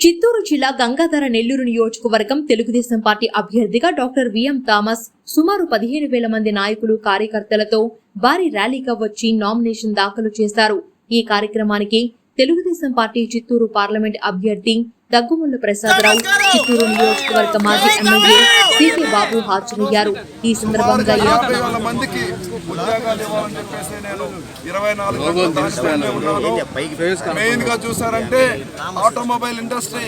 చిత్తూరు జిల్లా గంగాధర నెల్లూరు నియోజకవర్గం తెలుగుదేశం పార్టీ అభ్యర్థిగా డాక్టర్ విఎం థామస్ సుమారు పదిహేను వేల మంది నాయకులు కార్యకర్తలతో భారీ ర్యాలీగా వచ్చి నామినేషన్ దాఖలు చేశారు. ఈ కార్యక్రమానికి తెలుగుదేశం పార్టీ చిత్తూరు పార్లమెంట్ అభ్యర్థి దగ్గుముల్ల ప్రసాదరావు చిత్తూరు నియోజకవర్గ మాజీ ఎమ్మెల్యే సికే బాబు హాజరయ్యారు. ఈ సందర్భంగా మందికి మెయిన్గా చూసారంటే automobile industry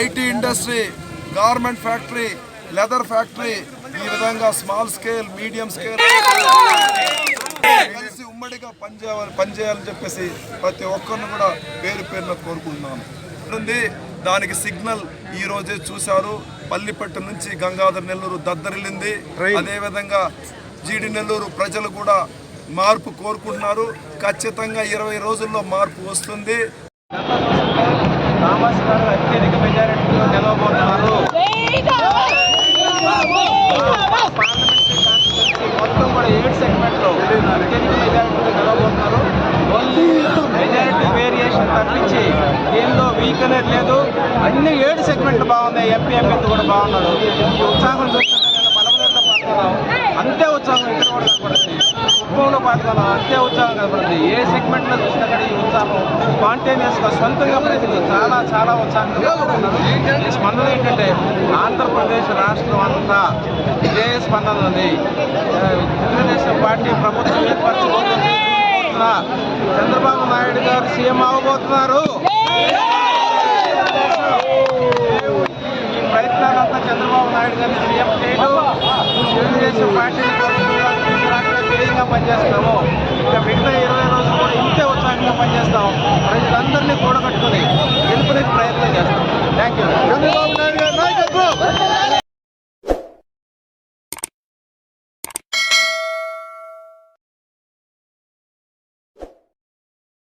IT industry garment factory leather factory ఈ విధంగా స్మాల్ స్కేల్ మీడియం స్కేల్. ఉమ్మడిగా పనిచేయాలి పనిచేయాలని చెప్పేసి ప్రతి ఒక్కరిని కూడా పేరు పేరున కోరుకుంటున్నాను. ఉంది దానికి సిగ్నల్ ఈ రోజే చూశారు. పల్లిపట్టు నుంచి గంగాధర్ నెల్లూరు దద్దరిల్లింది. అదే విధంగా జీడి నెల్లూరు ప్రజలు కూడా మార్పు కోరుకుంటున్నారు. ఖచ్చితంగా ఇరవై రోజుల్లో మార్పు వస్తుంది. అత్యధిక మెజారిటీలో గెలవబోతున్నారు. తప్పించి దీనిలో వీక్ అనేది లేదు. అన్ని ఏడు సెగ్మెంట్లు బాగున్నాయి. ఎంపీ ఎంపీ కూడా బాగున్నాడు ఈ ఉత్సాహం చూస్తుంటే నేను బలపడంతో పాల్గొన్నాం. అంతే ఉత్సాహం ఇక్కడ కూడా కనపడుతుంది కుప్పంలో పాల్గొన్నాం. అంతే ఉత్సాహం కనపడుతుంది ఏ సెగ్మెంట్లో చూసినా కానీ ఈ ఉత్సాహం స్పాంటేనియస్గా సొంతంగా ప్రజలు చాలా చాలా ఉత్సాహంగా పాల్గొన్నారు. ఈ స్పందన ఏంటంటే ఆంధ్రప్రదేశ్ రాష్ట్రం అంతా ఇదే స్పందన ఉంది. తెలుగుదేశం పార్టీ ప్రభుత్వం ఏర్పరచబోతుంది చూస్తున్నా. చంద్రబాబు నాయుడు గారు సీఎం అవబోతున్నారు. ఈ ప్రయత్నాలంతా చంద్రబాబు నాయుడు గారిని